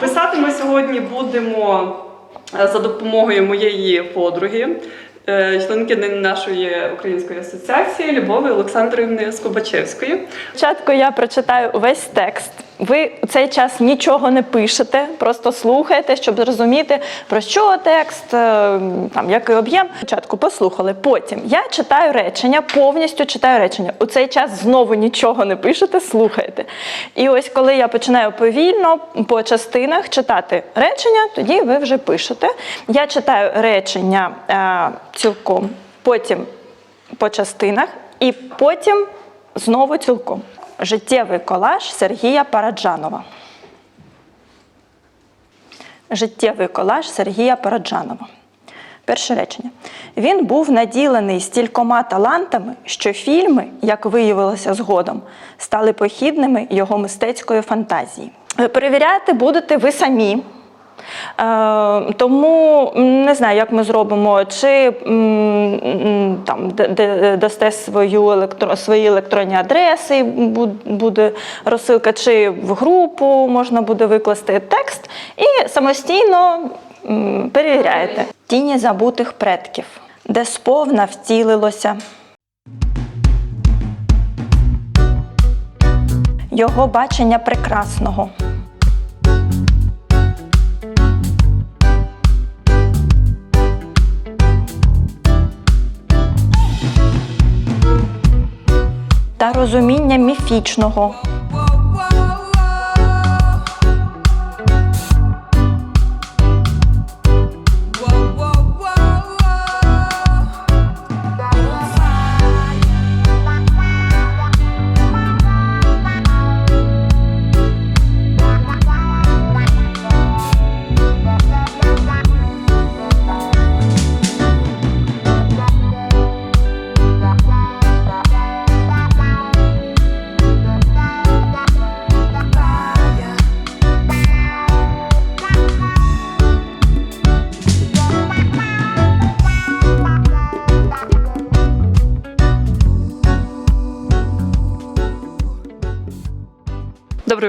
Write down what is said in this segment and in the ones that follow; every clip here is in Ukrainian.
Писати ми сьогодні будемо е, за допомогою моєї подруги, е, членки нашої української асоціації Любови Олександрівни Скобачевської. Спочатку я прочитаю увесь текст. Ви у цей час нічого не пишете, просто слухаєте, щоб зрозуміти, про що текст, е, там який об'єм. Спочатку послухали. Потім я читаю речення, повністю читаю речення. У цей час знову нічого не пишете, слухаєте. І ось коли я починаю повільно по частинах читати речення, тоді ви вже пишете. Я читаю речення е, цілком, потім по частинах, і потім знову цілком. Життєвий колаж Сергія Параджанова. Життєвий колаж Сергія Параджанова. Перше речення. Він був наділений стількома талантами, що фільми, як виявилося згодом, стали похідними його мистецької фантазії. Перевіряти будете ви самі. Е, тому не знаю, як ми зробимо, чи там дасте свою електро, свої електронні адреси, буде розсилка, чи в групу можна буде викласти текст і самостійно перевіряєте. Тіні забутих предків, де сповна втілилося. Його бачення прекрасного. Розуміння міфічного.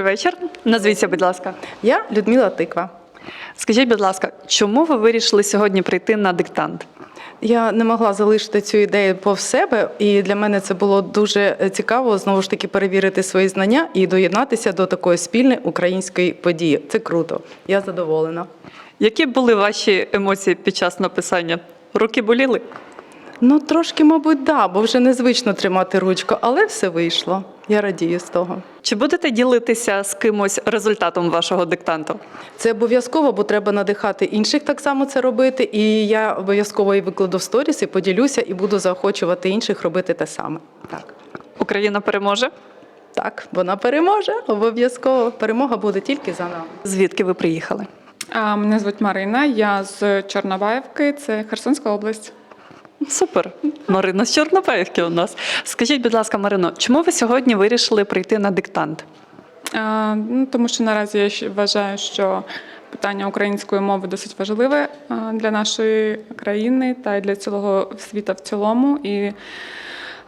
Добрий вечір. Назвіться, будь ласка. Я Людмила Тиква. Скажіть, будь ласка, чому ви вирішили сьогодні прийти на диктант? Я не могла залишити цю ідею повз себе, і для мене це було дуже е, цікаво знову ж таки перевірити свої знання і доєднатися до такої спільної української події. Це круто. Я задоволена. Які були ваші емоції під час написання? Руки боліли? Ну трошки, мабуть, да, бо вже незвично тримати ручку, але все вийшло. Я радію з того. Чи будете ділитися з кимось результатом вашого диктанту? Це обов'язково, бо треба надихати інших так само це робити. І я обов'язково і викладу в сторіс, і поділюся, і буду заохочувати інших робити те саме. Так. Україна переможе? Так, вона переможе. Обов'язково перемога буде тільки за нами. Звідки ви приїхали? А, Мене звуть Марина, я з Чорнобаївки, це Херсонська область. Супер. Марина з Чорнобаївки у нас. Скажіть, будь ласка, Марино, чому ви сьогодні вирішили прийти на диктант? А, ну, Тому що наразі я вважаю, що питання української мови досить важливе для нашої країни та й для цілого світу в цілому. І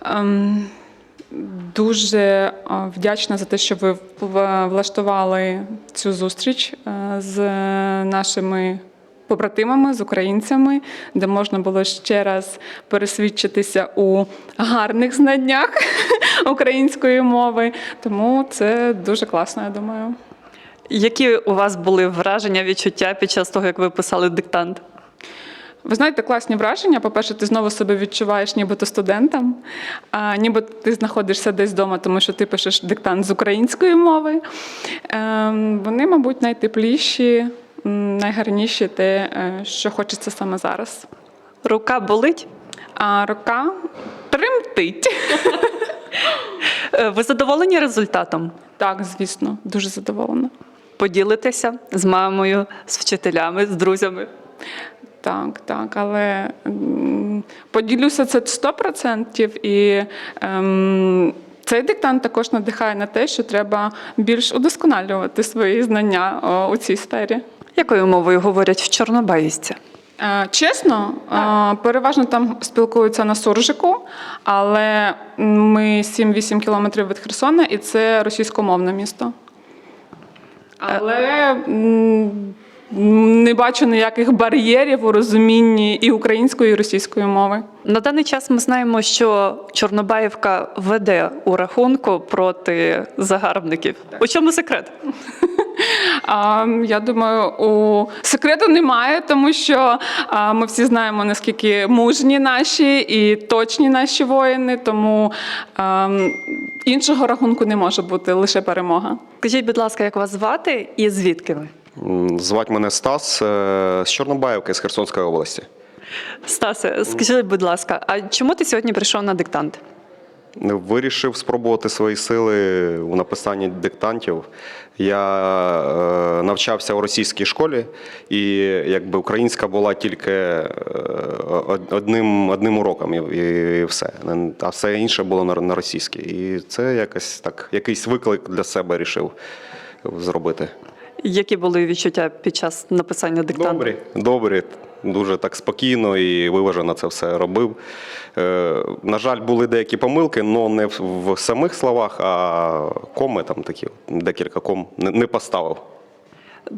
ем, дуже вдячна за те, що ви влаштували цю зустріч е, з нашими. Побратимами з українцями, де можна було ще раз пересвідчитися у гарних знаннях української мови. Тому це дуже класно, я думаю. Які у вас були враження, відчуття під час того, як ви писали диктант? Ви знаєте, класні враження. По-перше, ти знову себе відчуваєш нібито студентом, а ніби ти знаходишся десь вдома, тому що ти пишеш диктант з української мови. Ем, Вони, мабуть, найтепліші, м, найгарніші те, е, що хочеться саме зараз. Рука болить? А рука тремтить. Е, Ви задоволені результатом? Так, звісно, дуже задоволена. Поділитеся з мамою, з вчителями, з друзями. Так, так, але поділюся це 100% і ем, цей диктант також надихає на те, що треба більш удосконалювати свої знання у цій сфері. Якою мовою говорять в Чорнобаївці? Е, Чесно, е, переважно там спілкуються на суржику, але ми 7-8 кілометрів від Херсона, і це російськомовне місто. Але не бачу ніяких бар'єрів у розумінні і української, і російської мови. На даний час ми знаємо, що Чорнобаївка веде у рахунку проти загарбників. У чому секрет? А, я думаю, у секрету немає, тому що а, ми всі знаємо, наскільки мужні наші і точні наші воїни, тому а, іншого рахунку не може бути лише перемога. Скажіть, будь ласка, як вас звати і звідки ви? М, Звати мене Стас е, з Чорнобаївки з Херсонської області. Стасе, скажіть, будь ласка, а чому ти сьогодні прийшов на диктант? Вирішив спробувати свої сили у написанні диктантів. Я е, навчався у російській школі, і якби українська була тільки е, одним, одним уроком, і, і все. А все інше було на, на російській. І це якось так, якийсь виклик для себе рішив зробити. Які були відчуття під час написання диктанту? Добрі, добрі. Дуже так спокійно і виважено це все робив. Е, на жаль, були деякі помилки, але не в, самих словах, а коми там такі, декілька ком не, не поставив.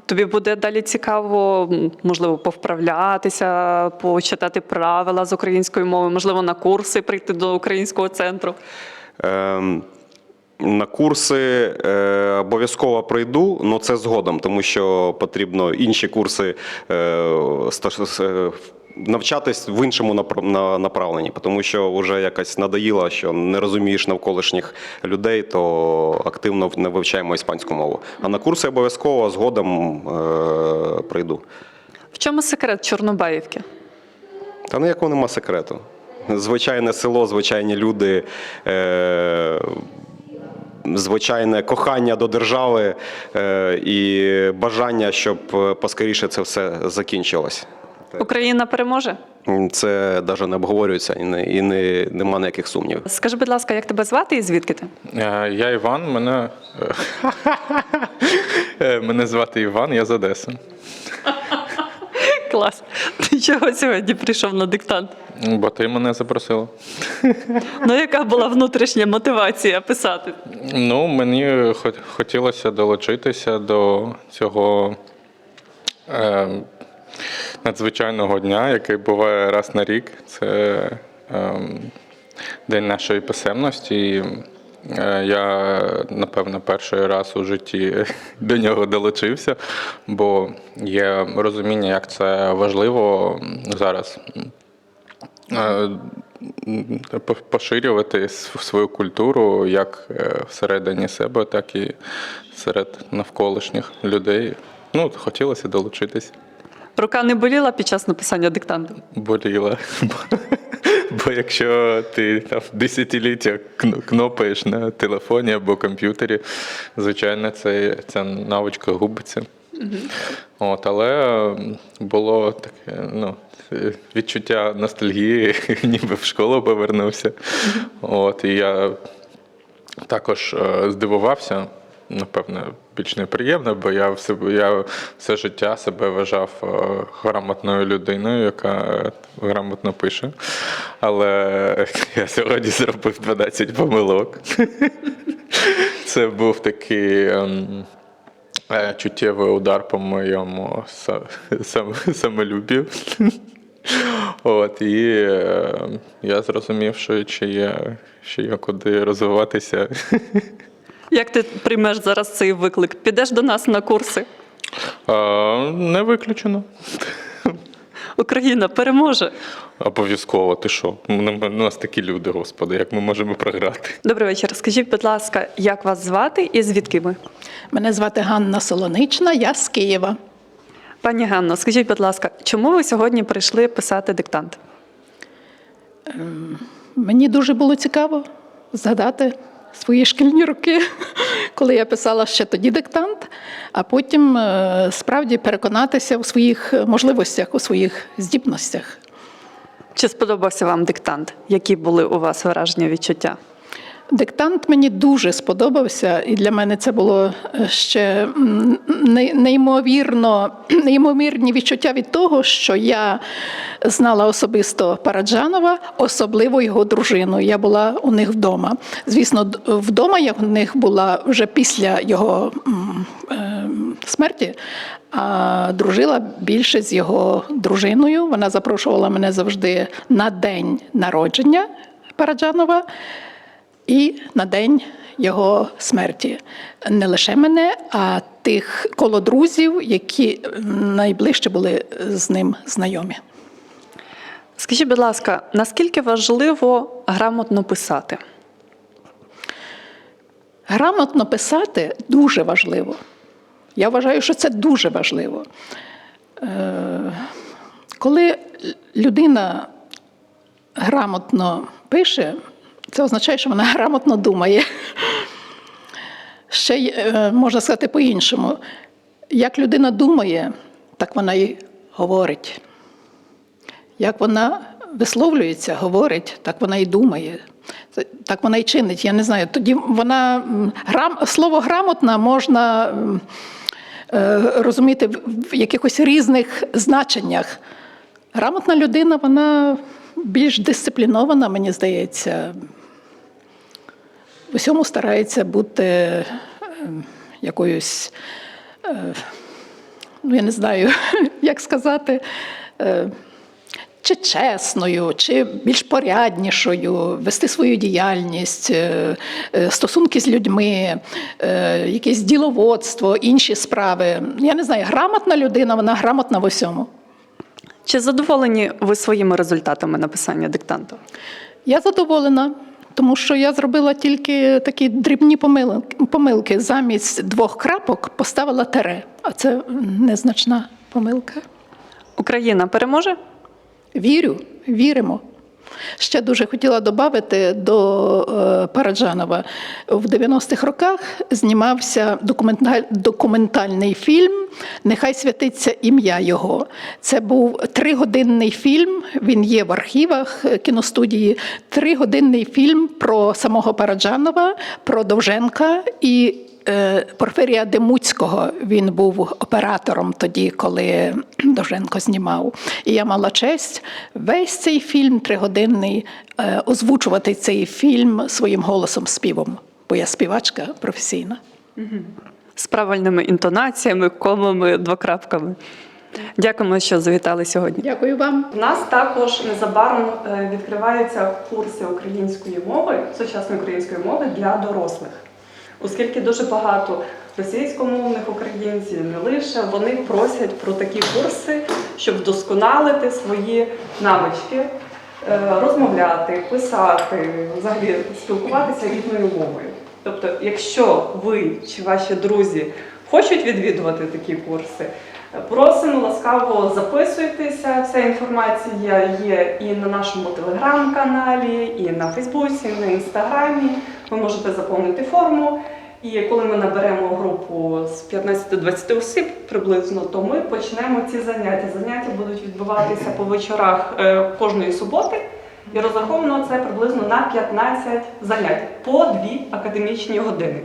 Тобі буде далі цікаво, можливо, повправлятися, почитати правила з української мови, можливо, на курси прийти до українського центру. Ем, на курси е, обов'язково прийду, але це згодом, тому що потрібно інші курси е, е, навчатись в іншому направленні, тому що вже якось надоїло, що не розумієш навколишніх людей, то активно не вивчаємо іспанську мову. А на курси обов'язково згодом е, прийду. В чому секрет Чорнобаївки? Та ніякого нема секрету. Звичайне село, звичайні люди, е, звичайне кохання до держави е, і бажання, щоб е, поскоріше це все закінчилось. Україна переможе? Це навіть не обговорюється і, не, і не, нема ніяких сумнівів. Скажи, будь ласка, як тебе звати і звідки ти? Е, Я Іван, мене, мене звати Іван, я з Одеси. Клас. Ти чого сьогодні прийшов на диктант? Бо ти мене запросила. Ну, яка була внутрішня мотивація писати? Ну, мені хотілося долучитися до цього е, надзвичайного дня, який буває раз на рік. Це е, День нашої писемності. І, е, Я, напевно, перший раз у житті до нього долучився, бо є розуміння, як це важливо зараз поширювати свою культуру як е, всередині себе, так і серед навколишніх людей. Ну, хотілося долучитись. Рука не боліла під час написання диктанту? Боліла. Бо, якщо ти там десятиліття кно- кнопаєш на телефоні або комп'ютері, звичайно, це, ця навичка губиться. От, але було таке ну, відчуття ностальгії, ніби в школу повернувся. От, і я також е, здивувався. Напевно, більш неприємно, бо я все, я все життя себе вважав е, грамотною людиною, яка грамотно пише. Але я сьогодні зробив 12 помилок. Це був такий ем, чуттєвий удар по моєму са- сам, самолюбі. От, і е, я зрозумів, що ще є, ще є куди розвиватися. Як ти приймеш зараз цей виклик? Підеш до нас на курси? А, не виключено. Україна переможе. Обов'язково, ти що? У нас такі люди, господи, як ми можемо програти? Добрий вечір. Скажіть, будь ласка, як вас звати і звідки ви? Мене звати Ганна Солонична, я з Києва. Пані Ганно, скажіть, будь ласка, чому ви сьогодні прийшли писати диктант? Мені дуже було цікаво згадати свої шкільні роки, коли я писала ще тоді диктант, а потім е, справді переконатися у своїх можливостях, у своїх здібностях. Чи сподобався вам диктант? Які були у вас враження відчуття? Диктант мені дуже сподобався, і для мене це було е, ще неймовірно, неймовірні відчуття від того, що я знала особисто Параджанова, особливо його дружину. Я була у них вдома. Звісно, вдома я у них була вже після його е, смерті, а дружила більше з його дружиною. Вона запрошувала мене завжди на день народження Параджанова і на день його смерті. Не лише мене, а тих коло друзів, які найближче були з ним знайомі. Скажіть, будь ласка, наскільки важливо грамотно писати? Грамотно писати дуже важливо. Я вважаю, що це дуже важливо. Е, Коли людина грамотно пише, це означає, що вона грамотно думає. Ще й, е, можна сказати по-іншому. Як людина думає, так вона і говорить. Як вона висловлюється, говорить, так вона і думає. Так вона і чинить. Я не знаю. Тоді вона грам, слово грамотна можна е, розуміти в якихось різних значеннях. Грамотна людина, вона більш дисциплінована, мені здається. В усьому старається бути е, якоюсь, е, ну я не знаю, як сказати, е, чи чесною, чи більш поряднішою, вести свою діяльність, стосунки з людьми, якесь діловодство, інші справи. Я не знаю, грамотна людина, вона грамотна в усьому. Чи задоволені ви своїми результатами написання диктанту? Я задоволена, тому що я зробила тільки такі дрібні помилки. помилки. Замість двох крапок поставила тере, а це незначна помилка. Україна переможе? Вірю, віримо. Ще дуже хотіла додати до е, Параджанова. В 90-х роках знімався документальний фільм Нехай святиться ім'я його. Це був тригодинний фільм. Він є в архівах е, кіностудії. Тригодинний фільм про самого Параджанова, про Довженка і Порфирія Демуцького. Він був оператором тоді, коли Довженко знімав. І я мала честь весь цей фільм тригодинний е, озвучувати цей фільм своїм голосом співом, бо я співачка професійна. З правильними інтонаціями, комами, двокрапками. Дякуємо, що завітали сьогодні. Дякую вам. У нас також незабаром е, відкриваються курси української мови, сучасної української мови для дорослих, оскільки дуже багато російськомовних українців, не лише вони просять про такі курси, щоб вдосконалити свої навички, е, розмовляти, писати, взагалі спілкуватися рідною мовою. Тобто, якщо ви чи ваші друзі хочуть відвідувати такі курси, Просимо ласкаво записуйтеся. Вся інформація є і на нашому телеграм-каналі, і на Фейсбуці, і на інстаграмі. Ви можете заповнити форму. І коли ми наберемо групу з 15-20 осіб приблизно, то ми почнемо ці заняття. Заняття будуть відбуватися по вечорах е, кожної суботи. І розраховано це приблизно на 15 занять по дві академічні години.